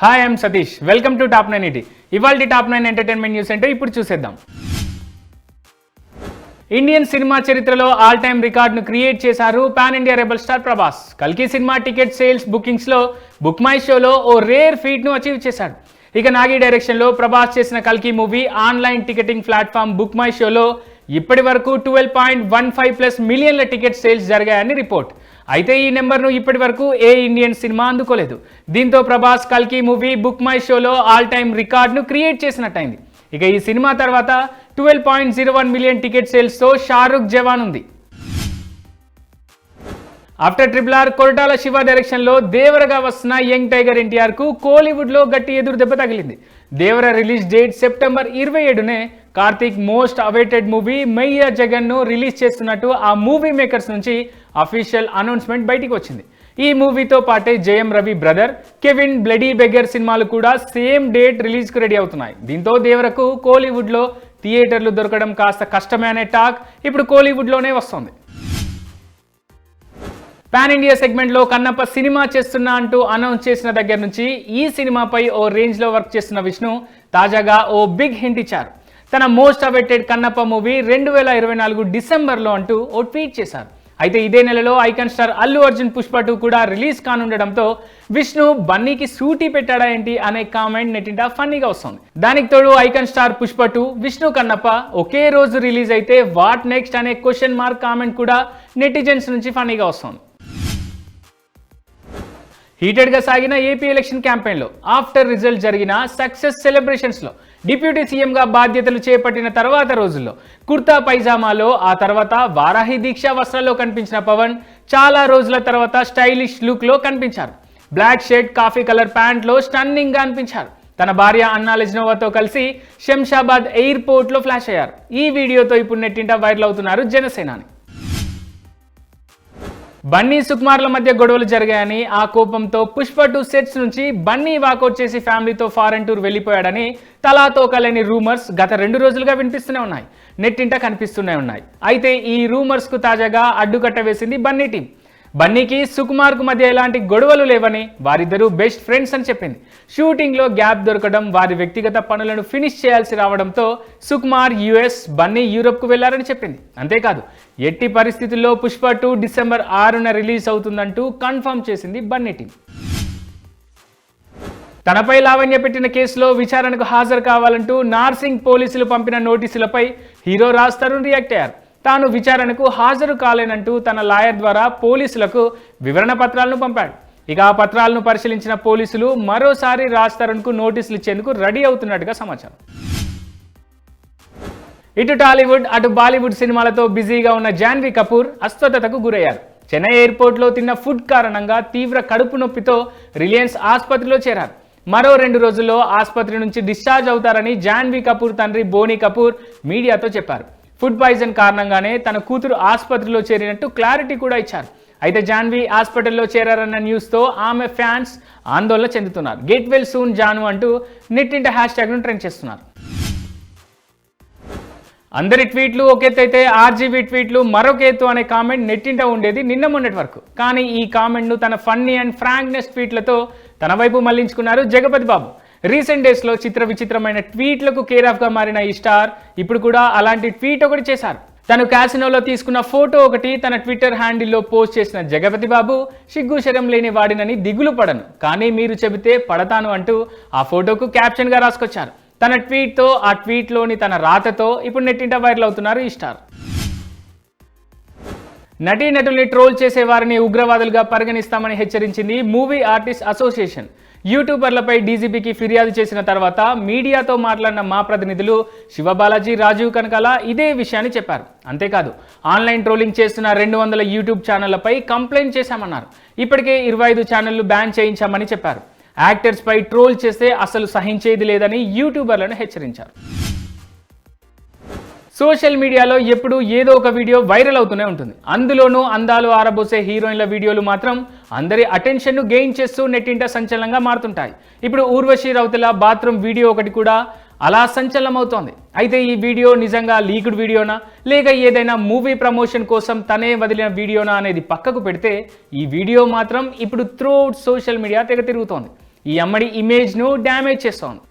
Hi I'm Satish welcome to top nine ET ఇవాళ top nine entertainment news అంటే ఇప్పుడు చూసేద్దాం. ఇండియన్ సినిమా చరిత్రలో ఆల్ టైమ్ రికార్డును క్రియేట్ చేశారు pan India rebel star Prabhas కల్కి సినిమా టికెట్ సేల్స్ బుకింగ్స్లో బుక్ మై షోలో ఓ రేర్ ఫీట్ను అచీవ్ చేశాడు. ఇక నాగి డైరెక్షన్లో ప్రభాస్ చేసిన కల్కి movie online ticketing platform book my షోలో ఇప్పటి వరకు twelve point one five plus మిలియన్ల టికెట్ సేల్స్ జరిగాయని రిపోర్ట్ అయితే ఈ నెంబర్ను ఇప్పటి వరకు ఏ ఇండియన్ సినిమా అందుకోలేదు. దీంతో ప్రభాస్ కల్కి మూవీ బుక్ మై షోలో ఆల్ టైమ్ రికార్డును క్రియేట్ చేసినట్టయింది. ఇక ఈ సినిమా తర్వాత twelve point zero one million ticket సేల్స్తో Shahrukh Jawan ఉంది. After triple R Koratala Siva డైరెక్షన్లో దేవరగా వస్తున్న యంగ్ టైగర్ ఎన్టీఆర్కు కోలీవుడ్లో గట్టి ఎదురు దెబ్బ తగిలింది. దేవర రిలీజ్ డేట్ సెప్టెంబర్ ఇరవై ఏడునే కార్తీక్ మోస్ట్ అవైటెడ్ మూవీ మెయ్య జగన్ను రిలీజ్ చేస్తున్నట్టు ఆ మూవీ మేకర్స్ నుంచి అఫీషియల్ అనౌన్స్మెంట్ బయటికి వచ్చింది ఈ మూవీతో పాటే Jayam Ravi brother Kavin bloody beggar సినిమాలు కూడా సేమ్ డేట్ రిలీజ్కు రెడీ అవుతున్నాయి. దీంతో దేవరకు కోలీవుడ్లో థియేటర్లు దొరకడం కాస్త కష్టమే అనే టాక్ ఇప్పుడు కోలీవుడ్లోనే వస్తోంది. పాన్ ఇండియా సెగ్మెంట్లో కన్నప్ప సినిమా చేస్తున్నా అంటూ అనౌన్స్ చేసిన దగ్గర నుంచి ఈ సినిమాపై ఓ రేంజ్లో వర్క్ చేస్తున్న విష్ణు తాజాగా ఓ బిగ్ హింట్ ఇచ్చారు. తన మోస్ట్ అవైటెడ్ కన్నప్ప మూవీ రెండు వేల ఇరవై నాలుగు డిసెంబర్లో అంటూ ఓ ట్వీట్ చేశారు. అయితే ఇదే నెలలో icon star Allu Arjun Pushpa two కూడా రిలీజ్ కానుండడంతో విష్ణు బన్నీకి సూటీ పెట్టాడా ఏంటి అనే కామెంట్ నెట్టింట ఫన్నీగా వస్తుంది. దానికి తోడు icon star Pushpa two Vishnu Kannappa ఒకే రోజు రిలీజ్ అయితే వాట్ నెక్స్ట్ అనే క్వశ్చన్ మార్క్ కామెంట్ కూడా నెటిజన్స్ నుంచి ఫన్నీగా వస్తుంది. హీటెడ్గా సాగిన ఏపీ ఎలక్షన్ క్యాంపెయిన్లో ఆఫ్టర్ రిజల్ట్ జరిగిన సక్సెస్ సెలబ్రేషన్స్లో డిప్యూటీ సీఎంగా బాధ్యతలు చేపట్టిన తర్వాత రోజుల్లో కుర్తా పైజామాలో ఆ తర్వాత వారాహి దీక్ష వస్త్రాల్లో కనిపించిన పవన్ చాలా రోజుల తర్వాత స్టైలిష్ లుక్లో కనిపించారు. బ్లాక్ షర్ట్ కాఫీ కలర్ ప్యాంట్లో స్టన్నింగ్గా అనిపించారు. తన భార్య అన్నాలెజ్నోవాతో కలిసి శంషాబాద్ ఎయిర్పోర్ట్లో ఫ్లాష్ అయ్యారు. ఈ వీడియోతో ఇప్పుడు నెట్టింట వైరల్ అవుతున్నారు జనసేనాని. బన్నీ సుకుమార్ల మధ్య గొడవలు జరిగాయని ఆ కోపంతో పుష్ప టూ సెట్స్ నుంచి బన్నీ వాకౌట్ చేసి ఫ్యామిలీతో ఫారెన్ టూర్ వెళ్ళిపోయాడని తలాతోకలేని రూమర్స్ గత రెండు రోజులుగా వినిపిస్తూనే ఉన్నాయి. నెట్టింట కనిపిస్తూనే ఉన్నాయి. అయితే ఈ రూమర్స్కు తాజాగా అడ్డుకట్ట వేసింది బన్నీ టీం. బన్నీకి సుకుమార్కు మధ్య ఎలాంటి గొడవలు లేవని వారిద్దరూ బెస్ట్ ఫ్రెండ్స్ అని చెప్పింది. షూటింగ్లో గ్యాప్ దొరకడం వారి వ్యక్తిగత పనులను ఫినిష్ చేయాల్సి రావడంతో సుకుమార్ యుఎస్ బన్నీ యూరప్కు వెళ్ళారని చెప్పింది. అంతేకాదు ఎట్టి పరిస్థితుల్లో పుష్ప టూ డిసెంబర్ ఆరున రిలీజ్ అవుతుందంటూ కన్ఫర్మ్ చేసింది బన్నీ టీం. తనపై లావణ్య పెట్టిన కేసులో విచారణకు హాజరు కావాలంటూ నార్సింగ్ పోలీసులు పంపిన నోటీసులపై హీరో రాజ్ తరుణ్ రియాక్ట్ అయ్యారు. తాను విచారణకు హాజరు కాలేనంటూ తన లాయర్ ద్వారా పోలీసులకు వివరణ పత్రాలను పంపాడు. ఇక ఆ పత్రాలను పరిశీలించిన పోలీసులు మరోసారి రాజ్ తరుణ్కు నోటీసులు ఇచ్చేందుకు రెడీ అవుతున్నట్టుగా సమాచారం. ఇటు టాలీవుడ్ అటు బాలీవుడ్ సినిమాలతో బిజీగా ఉన్న జాన్వీ కపూర్ అస్వస్థతకు గురయ్యారు. చెన్నై ఎయిర్పోర్ట్లో తిన్న ఫుడ్ కారణంగా తీవ్ర కడుపు నొప్పితో రిలయన్స్ ఆసుపత్రిలో చేరారు. మరో రెండు రోజుల్లో ఆసుపత్రి నుంచి డిశ్చార్జ్ అవుతారని జాన్వీ కపూర్ తండ్రి బోనీ కపూర్ మీడియాతో చెప్పారు. ఫుడ్ పాయిజన్ కారణంగానే తన కూతురు ఆసుపత్రిలో చేరినట్టు క్లారిటీ కూడా ఇచ్చారు. అయితే జాన్వి హాస్పిటల్లో చేరారన్న న్యూస్తో ఆమె ఫ్యాన్స్ ఆందోళన చెందుతున్నారు. గెట్ వెల్ సూన్ జాను అంటూ నెట్టింట హ్యాష్ ట్యాగ్ను ట్రెండ్ చేస్తున్నారు. అందరి ట్వీట్లు ఒక అయితే ఆర్జీబీ ట్వీట్లు మరొక ఎత్తు అనే కామెంట్ నెట్టింట ఉండేది నిన్న మొన్నటి వరకు. కానీ ఈ కామెంట్ను తన ఫన్నీ అండ్ ఫ్రాంక్నెస్ ట్వీట్లతో తన వైపు మళ్ళించుకున్నారు జగపతి బాబు. రీసెంట్ డేస్లో చిత్ర విచిత్రమైన ట్వీట్లకు కేర్ మారిన ఈ స్టార్ ఇప్పుడు కూడా అలాంటి ట్వీట్ ఒకటి చేశారు. తను క్యాసినోలో తీసుకున్న ఫోటో ఒకటి తన ట్విట్టర్ హ్యాండిల్లో పోస్ట్ చేసిన జగపతి బాబు సిగ్గు శరం లేని వాడినని దిగులు పడను. కానీ మీరు చెబితే పడతాను అంటూ ఆ ఫోటోకు క్యాప్షన్గా రాసుకొచ్చారు. తన ట్వీట్తో ఆ ట్వీట్లోని తన రాతతో ఇప్పుడు నెట్టింట వైరల్ అవుతున్నారు ఈ స్టార్ నటీనటుల్ని ట్రోల్ చేసే వారిని ఉగ్రవాదులుగా పరిగణిస్తామని హెచ్చరించింది మూవీ ఆర్టిస్ట్ అసోసియేషన్. యూట్యూబర్లపై డీజీపీకి ఫిర్యాదు చేసిన తర్వాత మీడియాతో మాట్లాడిన మా ప్రతినిధులు శివబాలాజీ రాజీవ్ కనకాల ఇదే విషయాన్ని చెప్పారు. అంతేకాదు ఆన్లైన్ ట్రోలింగ్ చేస్తున్న రెండు వందల యూట్యూబ్ ఛానళ్ళపై కంప్లైంట్ చేశామన్నారు. ఇప్పటికే ఇరవై ఐదు ఛానళ్ళు బ్యాన్ చేయించామని చెప్పారు. యాక్టర్స్పై ట్రోల్ చేస్తే అసలు సహించేది లేదని యూట్యూబర్లను హెచ్చరించారు. సోషల్ మీడియాలో ఎప్పుడూ ఏదో ఒక వీడియో వైరల్ అవుతూనే ఉంటుంది. అందులోనూ అందాలు ఆరబోసే హీరోయిన్ల వీడియోలు మాత్రం అందరి అటెన్షన్ను గెయిన్ చేస్తూ నెట్టింట సంచలనంగా మారుతుంటాయి. ఇప్పుడు ఊర్వశి రౌతల బాత్రూమ్ వీడియో ఒకటి కూడా అలా సంచలనమవుతోంది. అయితే ఈ వీడియో నిజంగా లీక్డ్ వీడియోనా? లేక ఏదైనా మూవీ ప్రమోషన్ కోసం తనే వదిలిన వీడియోనా అనేది పక్కకు పెడితే ఈ వీడియో మాత్రం ఇప్పుడు త్రూ సోషల్ మీడియా తెగ తిరుగుతోంది. ఈ అమ్మడి ఇమేజ్ను డ్యామేజ్ చేస్తోంది.